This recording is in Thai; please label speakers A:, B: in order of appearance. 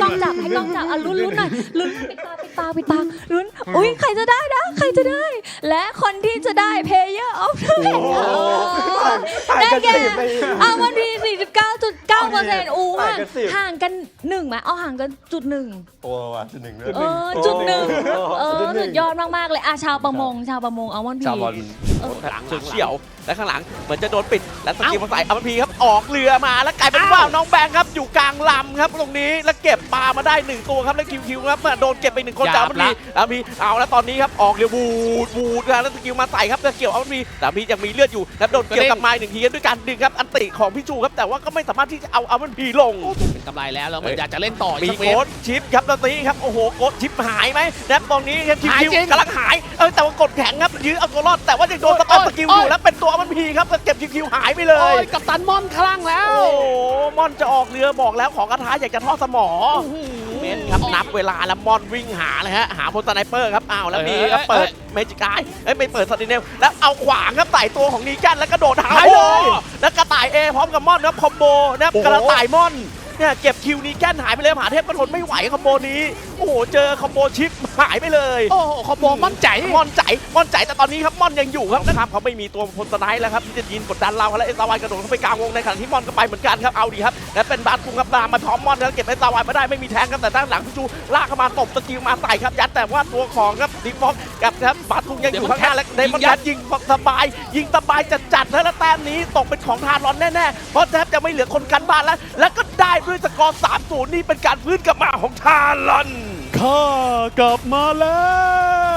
A: กล้องจับให้กล้องจับอะลุ้นลุ้นหน่อยลุ้นปิดตาปิดตาปิดตาลุ้นอุ้ยใครจะได้นะ ใครจะได้ และคนที่จะได้ Player of the Match ได้แก่อาวันพี 49.9เปอร์เซ็นต์อู้ห่างห่างกันหนึ่งไหมเอาห่างกันจุดหนึ่ง
B: โอ้ว่ะจุดหนึ่งด้วย
A: เออจุดหนึ่งเออสุดยอดมาก ๆ เลยอาชาวประมง ชาวประมงเอาวันพี
C: ชาวบอล
D: หลังเฉียวและข้างหลังเหมือนจะโดนปิด และสกิลมาใส่อัมพีครับออกเรือมาแล้วกลายเป็นว่าน้องแบงค์ครับอยู่กลางลำครับตรงนี้แล้วเก็บปลามาได้หนึ่งตัวครับแล้วคิวคิวครับโดนเก็บไปหนึ่งคนจากอัมพีอัมพีเอาแล้วตอนนี้ครับออกเรือวูดวูดนะแล้วสกิลมาใส่ครับแล้วเกี่ยวอัมพีแต่อัมพียังมีเลือดอยู่แล้วโดนเกี่ยวกับไม้หนึ่งทีด้วยการดึงครับอันติของพี่จูครับแต่ว่าก็ไม่สามารถที่จะเอาอัมพีลง
C: เป็นกำไรแล้วแล้วมันอยากจะเล่นต่ออี
D: มี
C: กสักเว
D: โค้
C: ฟ
D: ดชิปครับตอนนี้ครับโอ้โหโค้ดชิปหายไหมนะตรงนี้ครับคิว
C: หาย
D: คิว
C: จริง
D: กำลังหายเออแต่ว่ากดแข็งครับยื้อเอาตัวรอดแต่ว่ายังโดนสปัน
C: โอ้ย
D: สกิล
C: โอ้
D: อยยู่แล้วเป็นตัวมันพีครับก็เก็บคิวคิวหายไปเล
C: โอ้
D: ย
C: ยกับตันม่อนคลั่งแล้ว
D: โอ้โหมอนจะออกเรือบอกแล้วของกระทะอยากจะทอดสมอเมนครับนับเวลาแล้วมอนวิ่งหาเลยฮะหาพลสไนเปอร์ครับอ้าวแล้วมีครับเปิดเมจิกายเอ้ยไม่เปิดสติเนลแล้วเอาขวางครับใส่ตัวของนีกันแล้วกระโดดหา
C: หายเลย
D: โอ้แล้วกระต่ายเอ พร้อมกับมอนครับคอมโบนะครับ
C: โอ้โห
D: กระต่ายมอนเนี่ยเก็บคิวนีแกนหายไปเลยมหาเทพก็ทนไม่ไหวคอมโบนี้โอ้โหเจอคอมโบชิปหายไปเลย
C: โอ้โหคอมโบมั่นใจ
D: มอนใจมอนใจแต่ตอนนี้ครับมอนยังอยู่ครับนะครับเขาไม่มีตัวพลสไนด์แล้วครับที่จะยิงกดดันเราครับแล้วเอสวายกระโดดเข้าไปกลางวงในขณะที่มอนก็ไปเหมือนกันครับเอาดีครับและเป็นบาสคุงครับตามมาพร้อมมอนแล้วเก็บเอสวายมาได้ไม่มีแทงครับแต่ด้านหลังพี่จูลากเข้ามาตบสกิลมาใส่ครับยัดแต่ว่าตัวของครับดิฟอกกับครับบาสคุงยังอยู่ข้างหน้าและเดมอนแคทยิงสบาย ยิงสบายจัดจัดๆแล้วแต้มนี้ตกเป็นของทารอนแน่ๆเพราะแทบจะไม่เหลือคนกันบ้านแล้ว แล้วก็ได้ด้วยสกอร์3-0นี่เป็นการพื้นกลับมาของทารอน
C: ข้ากลับมาแล้ว